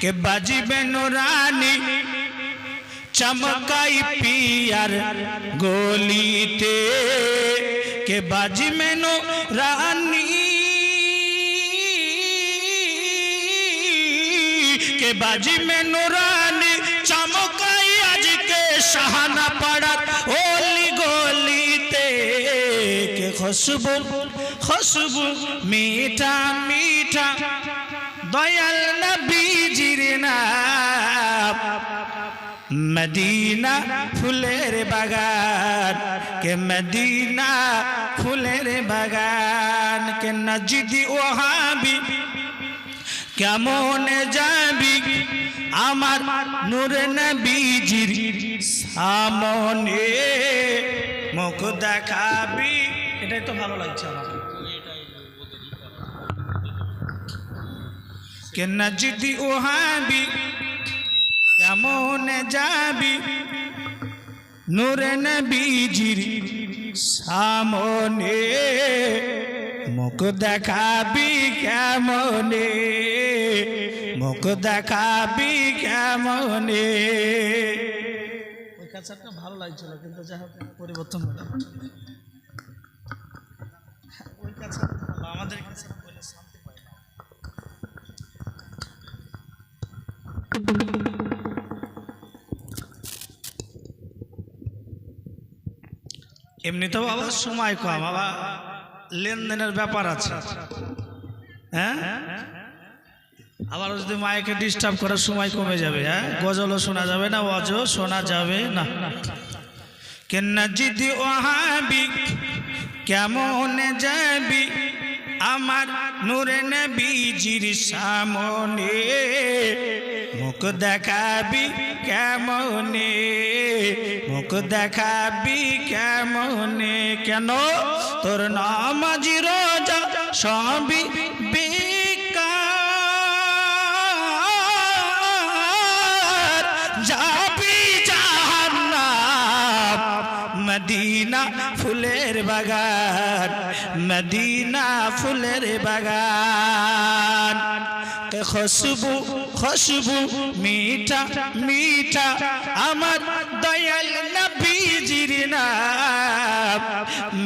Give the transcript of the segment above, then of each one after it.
কে বাজিবে নুরানি? চমকাই peer গলিতে। কে বাজিবে নুরানি? কে বাজিবে নুরানি? চমকাই আজকে শাহানা পাড়ার ওলি গলিতে। কে খুশবু খুশবু মিঠা মিঠা, দয়াল নবীজির নাম মদিনা ফুলের বাগান, কে মদিনা ফুলের বাগান, কে নজদি ওহাবি কেমন যাবি আমার নূর নবীজির সামনে? মুখ দেখাবি। এটাই তো ভালো লাগছে আমার। কে নজদি ওহাবি কেমন যাবি? নূর নবীজির সামনে মুখ দেখাবি কেমনে? মুখ দেখাবি কেমনে? ওই কাছাটা ভালো লাগছিল, কিন্তু যা পরিবর্তন হলো। ওই কাছাটা আমাদের কাছে বলে শান্তি পাই না এমনিতেও বাবা সময় কম বাবা লেনদেনের ব্যাপার আছে। হ্যাঁ? আবার যদি মায়েকে ডিস্টার্ব করার সময় কমে যাবে হ্যাঁ? গজলও শোনা যাবে না অজও শোনা যাবে না। কেন্না জিদি ওহাবি, কেমন যাবি আমার নূরে নবীজির সামনে? মুখ দেখাবি কেমনে? মুখ দেখাবি কেমনে? কেন? তোর নাম নামাজি রোজা, সবই মদিনা ফুলের বাগান, মদিনা ফুলের বাগান। খুশবু খুশবু মিঠা মিঠা, আমার দয়াল নবীজির নাম।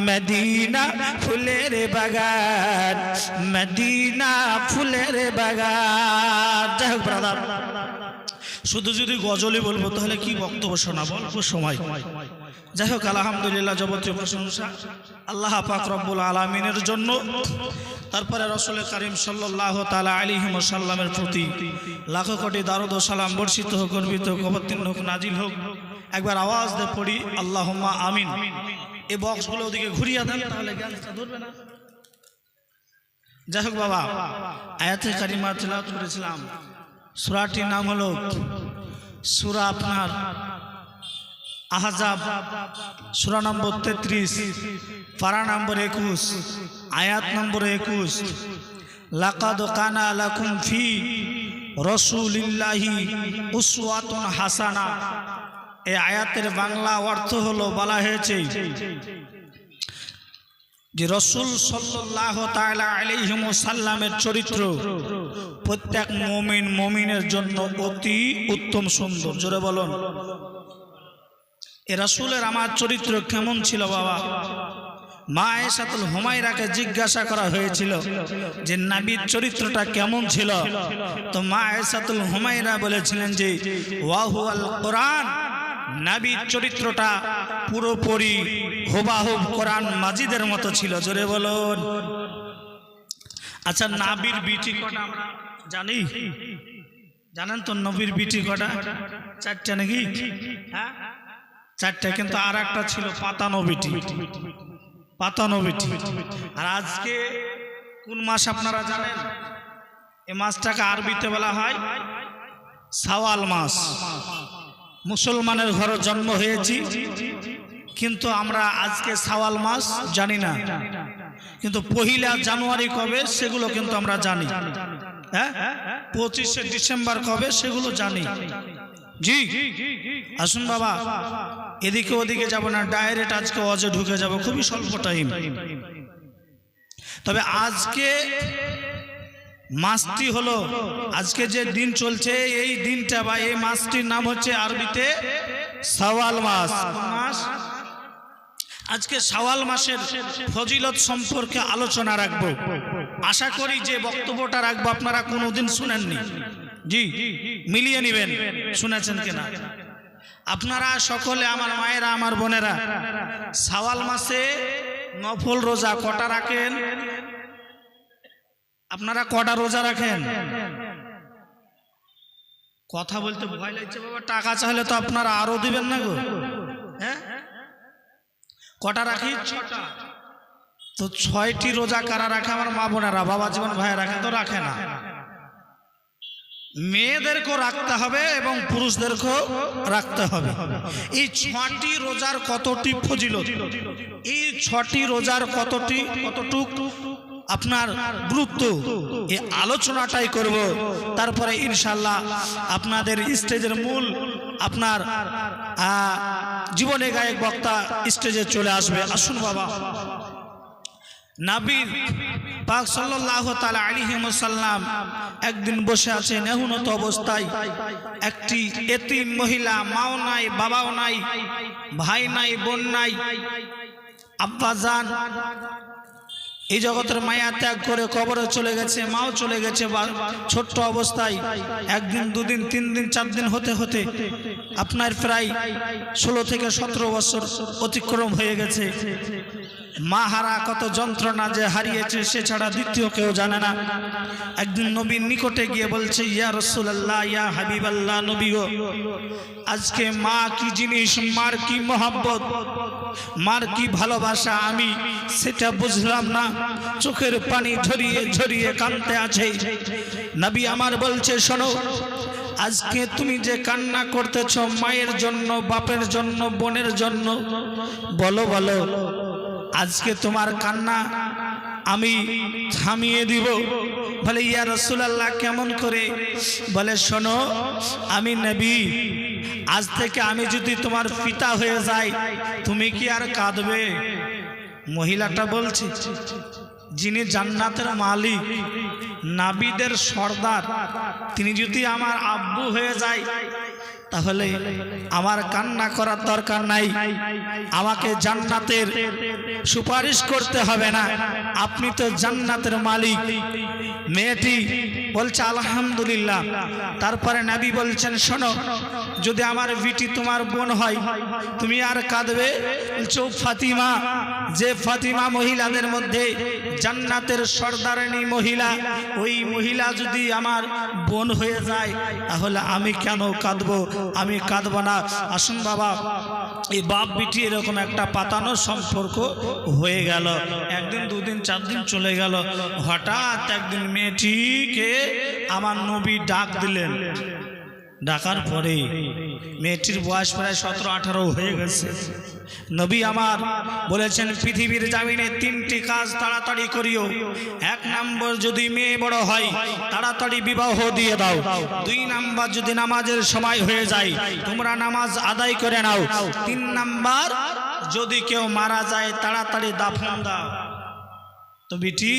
মদিনা ফুলের বাগান, মদিনা ফুলের বাগান। যাই হোক শুধু যদি গজলই বলব, তাহলে কি বক্তব্য শোনাবো? অল্প সময়। যাই হোক, আলহামদুলিল্লাহ, যাবতীয় প্রশংসা আল্লাহ পাক রব্বুল আলমিনের জন্য। তারপরে রসুল করিম সাল্লাহ তালা আলী সাল্লামের প্রতি লাখো কোটি দারদ সালাম বর্ষিত হোক, গর্বিত হোক, অবতীর্ণ হোক, নাজিল হোক। একবার আওয়াজ দিয়ে পড়ি আল্লাহ আমিন। এই বক্সগুলো ওদিকে ঘুরিয়ে দেন, তাহলে ধরবে না। যাই হোক বাবা, আয়াতে কারিমা তেলাওয়াত করেছিলাম। সুরাটির নাম হলো সুরা আপনার। আহজাব, সুরা নম্বর তেত্রিশ, পারা নম্বর একুশ, আয়াত নম্বর একুশ। লাকাদ কানা লাকুম ফি রসুলিল্লাহি উসওয়াতুন হাসানা। এই আয়াতের বাংলা অর্থ হলো, বলা হয়েছে যে রসুল সাল্লাহ সাল্লামের চরিত্র প্রত্যেক মমিন মমিনের জন্য অতি উত্তম সুন্দর। জোরে বলুন। এ রসুলের আমার চরিত্র কেমন ছিল বাবা? মা এসাতুল হুমায়রাকে জিজ্ঞাসা করা হয়েছিল যে, নাবির চরিত্রটা কেমন ছিল? তো মা এসাতুল হুমায়রা বলেছিলেন যে ওয়াহু আল কোরআন নাবির চরিত্রটা পুরোপুরি হুবাহুব কোরআন মাজিদের মতো ছিল জোরে বলুন। আচ্ছা নাবির বিটি কটা আমরা জানি? জানেন তো নবীর বিটি কটা? চারটা নাকি? হ্যাঁ? চারটা কিন্তু আর একটা ছিল পাতানো বিটি। পাতানো বিটি। আর আজকে কোন মাস আপনারা জানেন? এই মাসটাকে আরবিতে বলা হয় সাওয়াল মাস। মুসলমানের ঘরে জন্ম হয়েছি, কিন্তু আমরা আজকে সাওয়াল মাস, জানি না। কিন্তু পহিলা জানুয়ারি কবে, সেগুলো কিন্তু আমরা জানি। হ্যাঁ? পঁচিশে ডিসেম্বর কবে, সেগুলো জানি। জি, আসুন বাবা, এদিকে ওদিকে যাব না, ডাইরেক্ট আজকে অজে ঢুকে যাব, খুবই স্বল্প টাইম তবে আজকে মাসটি হলো আজকে যে দিন চলছে, এই দিনটা বা এই মাসটির নাম হচ্ছে আরবিতে সওয়াল মাস। মাস আজকে সওয়াল মাসের ফজিলত সম্পর্কে আলোচনা রাখব। আশা করি যে বক্তব্যটা রাখব, আপনারা কোনোদিন শুনেননি। জি, মিলিয়ে নেবেন। শুনেছেন কিনা? আপনারা সকলে, আমার মায়েরা, আমার বোনেরা, সাওয়াল মাসে নফল রোজা কটা রাখেন? আপনারা কটা রোজা রাখেন? কথা বলতে ভয় লাগছে, বাবা, টাকা চাইলে তো আপনারা আরও দিবেন না গো। হ্যাঁ? কটা রাখি? ছটা তো ছয়টি রোজা কারা রাখে আমার মা বোনেরা? বাবা জীবন ভাই রাখে, তো রাখে না। মেয়েদেরকেও রাখতে হবে এবং পুরুষদেরকেও রাখতে হবে। এই ছটি রোজার কতটি ফজিলত? এই ছটি রোজার কতটি কতটুক? আপনার গুরুত্ব এই আলোচনাটাই করব। তারপরে ইনশাল্লাহ আপনাদের স্টেজের মূল আপনার জীবনে গায়ক বক্তা স্টেজে চলে আসবে। আসুন বাবা। নাবির পাক সাল্লাহ তালা আলিহি সাল্লাম একদিন বসে আছেন এহুনত অবস্থায়। একটি এতিম মহিলা, মাও নাই, বাবাও নাই, ভাই নাই, বোন নাই, আব্বা যান এই জগতের মায়া ত্যাগ করে কবরে চলে গেছে, মাও চলে গেছে ছোট্ট অবস্থায়। একদিন, দুদিন তিন দিন চার দিন হতে হতে আপনার প্রায় ষোলো থেকে সতেরো বছর অতিক্রম হয়ে গেছে। মা হারা কত যন্ত্রণা যে হারিয়েছে সে ছাড়া দ্বিতীয় কেউ জানে না। একদিন নবীর নিকটে গিয়ে বলছে, ইয়া রসুল্লাহ ইয়া হাবিব আল্লাহ নবী আজকে মা কি জিনিস, মার কি মোহাব্বত, মার কি ভালোবাসা আমি সেটা বুঝলাম না। চোখের পানি ঝরিয়ে ঝরিয়ে কানতে আছে। নবী আমার বলছে, শোনো, আজকে তুমি যে কান্না করতেছ, মায়ের জন্য, বাপের জন্য, বোনের জন্য, বলো বলো আজকে তোমার কান্না আমি থামিয়ে দিব। বলে, ইয়া রসুলাল্লাহ, কেমন করে? বলে, শোনো, আমি নবী। আজ থেকে আমি যদি তোমার পিতা হয়ে যাই, তুমি কি আর কাঁদবে? মহিলাটা বলছে, যিনি জান্নাতের মালিক, নাবিদের সর্দার, তিনি যদি আমার আব্বু হয়ে যায় তাহলে আমার কান্না করার দরকার নাই। আমাকে জান্নাতের সুপারিশ করতে হবে না। আপনি তো জান্নাতের মালিক। মেয়েটি বলছে, আলহামদুলিল্লাহ। তারপরে নাবি বলছেন, শোনো, যদি আমার বিটি তোমার বোন হয়, তুমি আর কাঁদবে? বলছো ফাতিমা। যে ফাতিমা মহিলাদের মধ্যে জান্নাতের সর্দারিনী মহিলা, ওই মহিলা যদি আমার বোন হয়ে যায়, তাহলে আমি কেন কাঁদবো? আমি কাঁদবো না। আসুন বাবা, এই বাপ বিটি এরকম একটা পাতানো সম্পর্ক হয়ে গেল। একদিন, দুদিন, চার দিন চলে গেল। হঠাৎ একদিন মেয়েটিকে আমার নবী ডাক দিলেন। ডাকার পরে মেয়েটির বয়স প্রায় সতেরো, আঠারো হয়ে গেছে। নবী আমার বলেছেন, পৃথিবীর জামিনে তিনটি কাজ তাড়াতাড়ি করিও। এক নম্বর যদি মেয়ে বড় হয়, তাড়াতাড়ি বিবাহ দিয়ে দাও। দুই নাম্বার যদি নামাজের সময় হয়ে যায়, তোমরা নামাজ আদায় করে নাও। তিন নাম্বার যদি কেউ মারা যায়, তাড়াতাড়ি দাফন দাও। তো বিটি,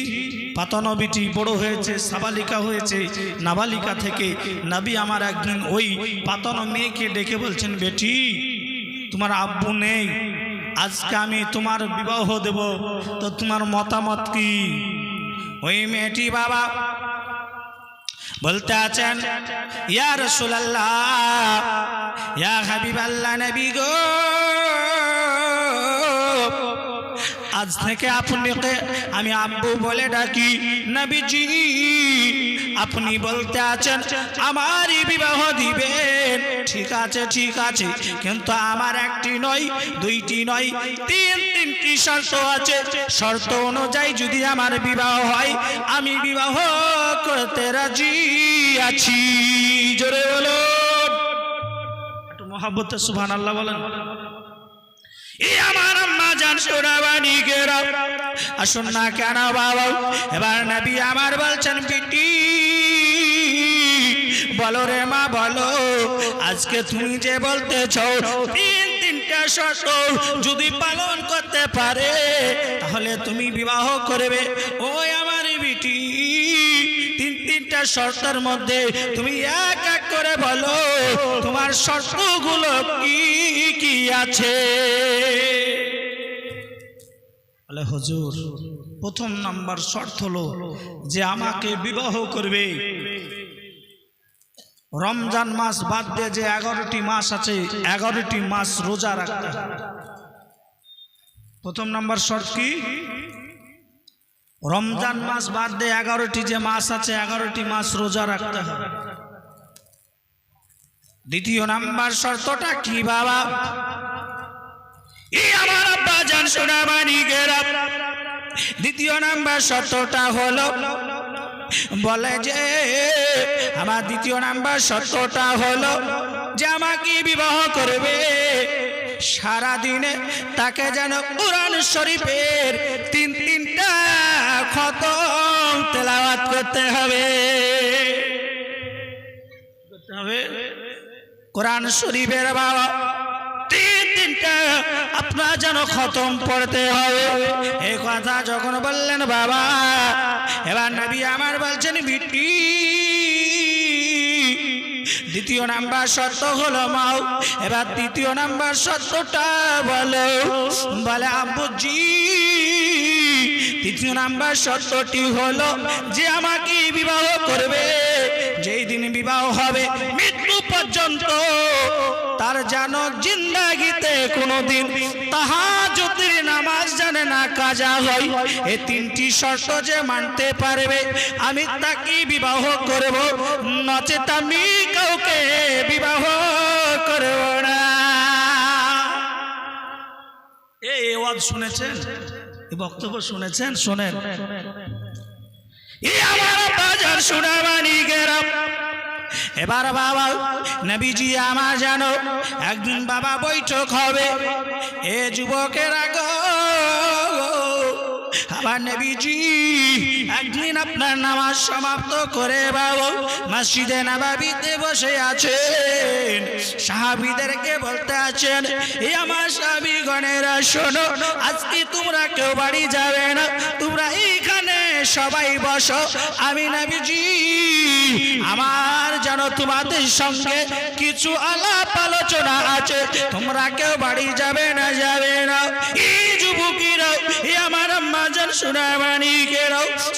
পাতানো বিটি বড় হয়েছে, সাবালিকা হয়েছে, নাবালিকা থেকে। নাবি আমার একদিন ওই পাতানো মেয়েকে ডেকে বলছেন, বেটি, তোমার আব্বু নেই, আজকে আমি তোমার বিবাহ দেব। তো তোমার মতামত কি? ওই মেয়েটি বাবা বলতে আছেন, ইয়া রসুলাল্লাহ, ইয়া হাবিব আল্লাহ নবী গো আজ থেকে আপনাকে আমি আব্বু বলে ডাকি। নবীজি, আপনি বলতে আছেন, আমারই বিবাহ দিবেন। ঠিক আছে ঠিক আছে, কিন্তু আমার একটি নয়, দুইটি নয়, তিন, তিনটি শর্ত আছে। শর্ত অনুযায়ী যদি আমার বিবাহ হয়, আমি বিবাহ করতে রাজি আছি। জোরে বলো একটু মহাব্বতে সুবহান আল্লাহ বলেন। আসুন না কেন বাবা, এবার নবী আমার বলছেন বলো রে মা, বলো, আজকে তুমি যে বলতেছ, তিন যদি পালন করতে পারে, তাহলে তুমি বিবাহ করবে। ওই আমার বিটি তিনটা শর্তের মধ্যে তুমি এক এক করে বলো, তোমার শর্তগুলো কি কি আছে? বলে হুজুর, প্রথম নাম্বার শর্ত হলো যে আমাকে বিবাহ করবে। রমজান মাস বাদ দিয়ে যে এগারোটি মাস আছে, এগারোটি মাস রোজা রাখতে প্রথম নাম্বার শর্ত কি? রমজান মাস বাদ দিয়ে এগারোটি যে মাস আছে, এগারোটি মাস রোজা রাখতে হবে। দ্বিতীয় নাম্বার শর্তটা কি বাবা? দ্বিতীয় নাম্বার শর্তটা হলো, বলে যে, আমার দ্বিতীয় নাম্বার শর্তটা হলো যে, আমাকে বিবাহ করবে। সারা দিনে তাকে যেন কোরআন শরীফের তিন তিনটা খতম তেলাওয়াত করতে হবে। কোরআন শরীফের বাবা, তিন তিনটা আপনার যেন খতম পড়তে হবে। এই কথা যখন বললেন বাবা, এবার নবী আমার বলছেন, বিটি দ্বিতীয় নাম্বার শর্ত হলো মাও। এবার তৃতীয় নাম্বার শর্তটা বলো। বলে, আব্বুজি, তৃতীয় নাম্বার শর্তটি হলো যে আমাকে বিবাহ করবে। যেই দিন বিবাহ হবে, মৃত্যু পর্যন্ত তার যেন জিন্দাগিতে কোনোদিন তাহা জ্যোতির নামাজ জানে না কাজা হয়। এই তিনটি শর্ত যে মানতে পারবে, আমি তাকে বিবাহ করব। নচেত আমি কাউকে বিবাহ করব না। এই ওয়াজ শুনেছেন? বক্তব্য শুনেছেন? শোনেন। এই আমার বাজার শোনাবানি গেরাম। এবার বাবা, নবীজি আমার জানো, একদিন বাবা বৈঠক হবে। এ যুবকের আগ আবার নবীজি, একদিন আপনার নামাজ সমাপ্ত করে বাবু, মসজিদে নাবাবিতে বসে আছেন। সাহাবিদেরকে বলতে আছেন এ আমার সাহাবি গণেরা শোনো, আজকে তোমরা কেউ বাড়ি যাবে না, তোমরা এইখানে সবাই বসো। আমি নাবিজি, আমার যেন তোমাদের সঙ্গে কিছু আলাপ আলোচনা আছে। তোমরা কেউ বাড়ি যাবে না যাবে না।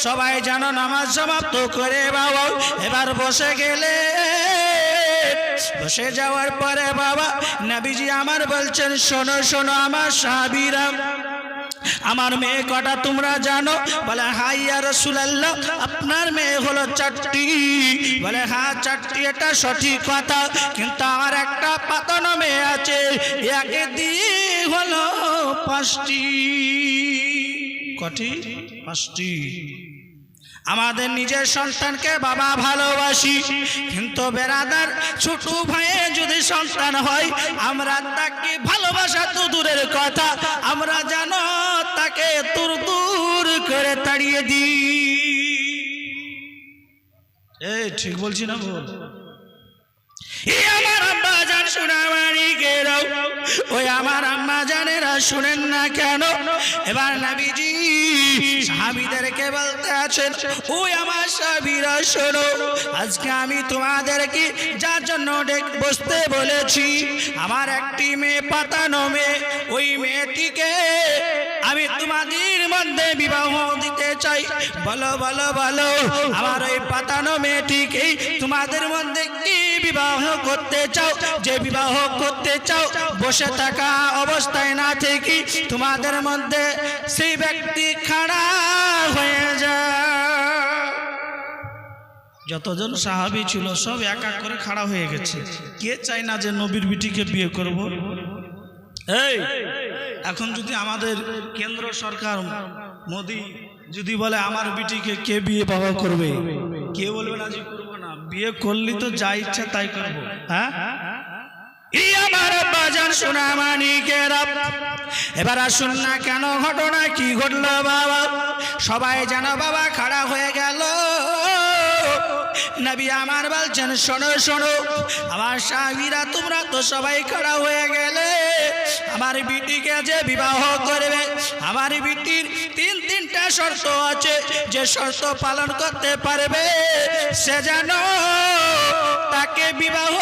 সবাই যেন নামাজ সমাপ্ত করে বাবা। এবার বসে গেলে, বসে যাওয়ার পরে বাবা, নাবিজি আমার বলছেন, শোনো শোনো আমার সাহাবিরাম আমার মেয়ে কটা তোমরা জানো? বলে হাইয়া রসুলাল্লাহ, আপনার মেয়ে হলো চারটি। বলে হ্যাঁ চারটি, এটা সঠিক কথা। কিন্তু আমার একটা পাতানো মেয়ে আছে, একে দিয়ে হলো পাঁচটি। কটি? পাঁচটি। আমাদের নিজের সন্তানকে বাবা ভালোবাসি। কিন্তু বেড়াদার ছোট ভাইয়ে যদি সন্তান হয়, আমরা তাকে ভালোবাসা তো দূরের কথা। আমরা জানো তাকে দূর দূর করে তাড়িয়ে দিই। এ ঠিক বলছি না বল আমার আব্বা জান শোনাবাড়ি গেরাও ওই আমার আম্মা জানেরা শুনেন না কেন? এবার নাবিজি সাহাবিদেরকে বলতে আছেন, ওই আমার সাহাবিরা শোনো, আজকে আমি তোমাদেরকে যার জন্য বসতে বলেছি, আমার একটি মেয়ে, পাতানো মেয়ে, ওই মেয়েটিকে আমি তোমাদের মধ্যে বিবাহ দিতে চাই। বলো বলো বলো, আমার ওই পাতানো মেয়েটিকে তোমাদের মধ্যে বিবাহ করতে চাও, যে বিবাহ করতে চাও, বসে থাকা অবস্থায় না থেকে তোমাদের মধ্যে সেই ব্যক্তি খাড়া হয়ে যায় যতজন সাহাবি ছিল, সব এক এক করে খাড়া হয়ে গেছে। কে চায় না যে নবীর বিটিকে বিয়ে করব? এই, এখন যদি আমাদের কেন্দ্র সরকার, মোদি যদি বলে আমার বিটিকে কে বিয়ে বাবা করবে? কে বলবে না করব না? বিয়ে করলি তো যা ইচ্ছা তাই করব। হ্যাঁ? আমার বাজার সোনা মানিকেরা এবার আসুন না কেন ঘটনা কি ঘটলো বাবা? সবাই যেন বাবা খাড়া হয়ে গেল। নবী আমার বলছেন, শোনো শোনো, আমার স্বামীরা তোমরা তো সবাই খাড়া হয়ে গেলে। আমার বিটিকে যে বিবাহ করবে, আমার বিটির তিন, তিনটা শর্ত আছে, যে শর্ত পালন করতে পারবে, সে যেন তাকে বিবাহ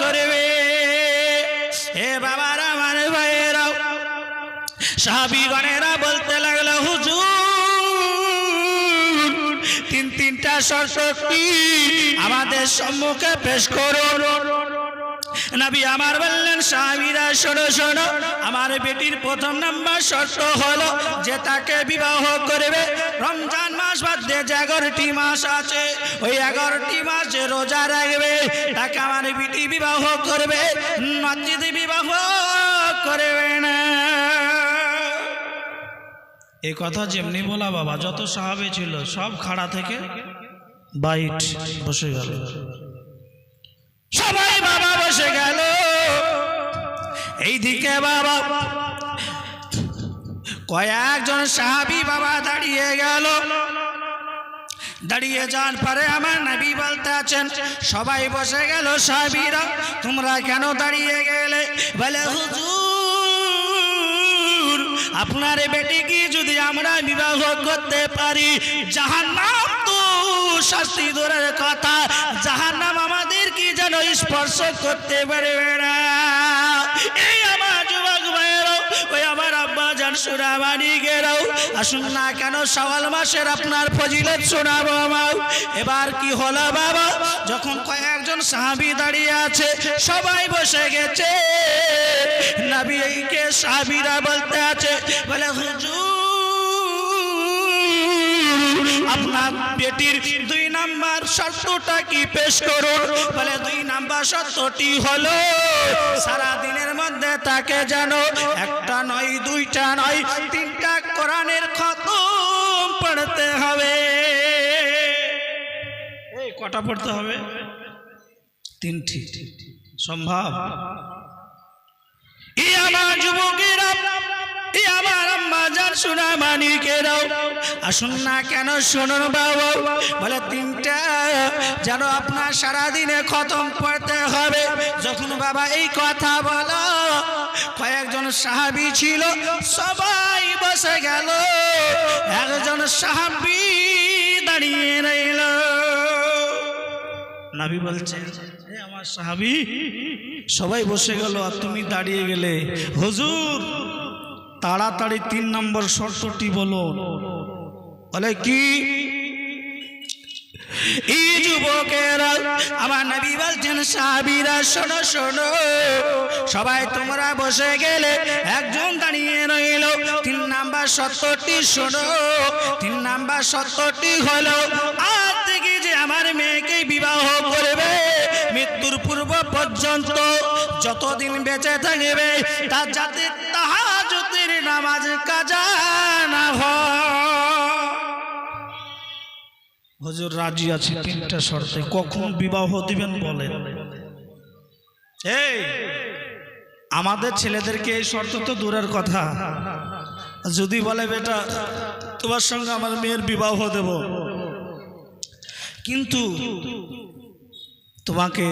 করবে। হে বাবার আমার ভাইয়েরাও, সাহাবিগণেরা বলতে লাগল, হুজুর কি আমাদের সম্মুখে পেশ করুন। আমার বললেন, সাহাবিরা, শোনো শোনো, আমার বেটির প্রথম নাম্বার শর্ত হলো যে তাকে বিবাহ করবে। রমজান মাস যে এগারোটি মাস আছে, ওই এগারোটি মাসে রোজা রাখবে। তাকে আমার বেটি বিবাহ করবে নাতিদি বিবাহ করবে না। এই কথা যেমনি বলা বাবা, যত সাহাবে ছিল, সব খাড়া থেকে বাইট বসে গেল। সবাই বাবা বসে গেল। এইদিকে বাবা। কয়েকজন সাহাবি বাবা দাঁড়িয়ে গেল। দাঁড়িয়ে যান পরে আমার নবী বলতে আছেন, সবাই বসে গেল সাহাবিরা, তোমরা কেন দাঁড়িয়ে গেলে? বলে, হুজুর, আপনার বেটিকে যদি আমরা বিবাহ করতে পারি, জাহান্নাম শাস্তি দূরের কথা। জাহান্নাম আমাদের কি যেন স্পর্শ করতে পারবে না। এই আমার যুবক ভাইয়েরাও, ওই আমার আব্বা যান সুরাবানি গেরাও, আসুন না কেন সওয়াল মাসের আপনার ফজিলত শোনাবো আমার এবার কি হলো বাবা? যখন কয়েকজন সাহাবি দাঁড়িয়ে আছে, সবাই বসে গেছে। নবী এইকে সাহাবিরা বলতে আছে, বলে, হুজুর বেটির দুই নাম্বার শর্তটা কি পেশ করুন? বলে দুই নাম্বার শর্তটি হলো সারা দিনের মধ্যে তাকে যেন একটা নয়, দুইটা নয়, তিনটা কোরআনের খতম পড়তে হবে। কটা পড়তে হবে? তিনটি। সম্ভব? ই আমার যুবকেরা আমার না কেন বাবা। বলে, তিনটা যেন আপনার সারাদিনে খতম হবে। যখন বাবা এই কথা কয়েকজন সাহাবি ছিল, সবাই বসে গেল। একজন সাহাবি দাঁড়িয়ে রইল। নাবি বলছে আমার সাহাবি, সবাই বসে গেল, আর তুমি দাঁড়িয়ে গেলে? হুজুর তাড়াতাড়ি তিন নম্বর শর্তটি বলো। বলে কি? এই যুবকেরা, আমার নবী বলছেন, সাহাবীরা, শোনো সবাই তোমরা বসে গেলে একজন দাঁড়িয়ে রইল। তিন নাম্বার সত্যটি শোনো, তিন নাম্বার সত্যটি হলো, আজ থেকে যে আমার মেয়েকে বিবাহ করবে, মৃত্যুর পূর্ব পর্যন্ত যতদিন বেঁচে থাকবে, তার তাহাজুতের নামাজ কাজা না হয়। হুজুর রাজি আছে তিনটা শর্তে। কখন বিবাহ দিবেন বলেন? এই, আমাদের ছেলেদেরকে এই শর্ত তো দূরের কথা। যদি বলে, বেটা, তোমার সঙ্গে আমার মেয়ের বিবাহ দেব। কিন্তু তোমাকে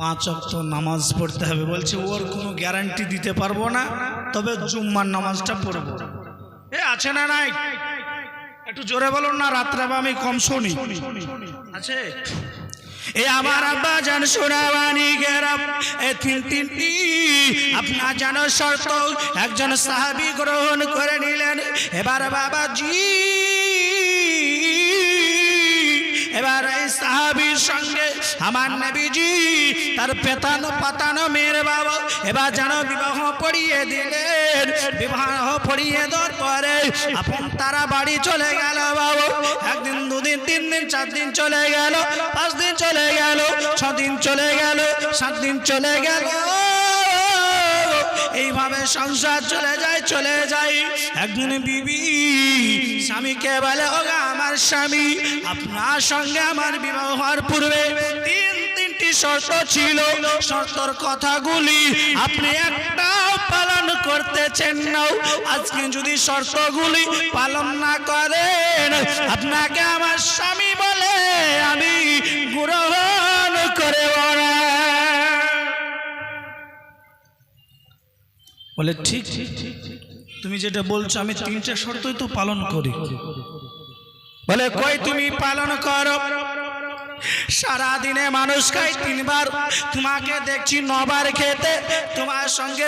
পাঁচ অক্ত নামাজ পড়তে হবে। বলছে, ওর কোনো গ্যারান্টি দিতে পারব না, তবে জুম্মার নামাজটা পড়ব। এ, আছে না নাই? একটু জোরে বলুন না রাত্রে আমি কম শুনি। আছে? এ, আমার আব্বা জান সোনাবানি গেরাম, এ, তিন তিনটি, আপনার জানো শর্ত, একজন সাহাবি গ্রহণ করে নিলেন। এবার বাবাজি এবার এই সাহাবির সঙ্গে আমার নবীজি তার পেতানো পাতানো মেয়ের বাবা এবার যেন বিবাহ পড়িয়ে দিলেন। বিবাহ পড়িয়ে দেওয়ার পরে আপন তারা বাড়ি চলে গেল বাবু। একদিন, দুদিন, তিন দিন, চার দিন চলে গেল, পাঁচ দিন চলে গেল, ছ দিন চলে গেল, সাত দিন চলে গেল। এইভাবে সংসার চলে যায় চলে যায়। একদিন বিবি স্বামীকে বলে, ওগা, আমার স্বামী, আপনার সঙ্গে আমার বিবাহ হওয়ার পূর্বে তিন, তিনটি শর্ত ছিল। শর্তর কথাগুলি আপনি একটাও পালন করতেছেন না। আজকে যদি শর্তগুলি পালন না করেন, আপনাকে আমার স্বামী বলে আমি গ্রহণ করে না। বলে, ঠিক, তুমি যেটা বলছো, আমি তিনটে শর্তই তো পালন করি। বলে, কই তুমি পালন করো? সারাদিনে মানুষ খাই তিনবার তোমাকে দেখছি নবার খেতে, তোমার সঙ্গে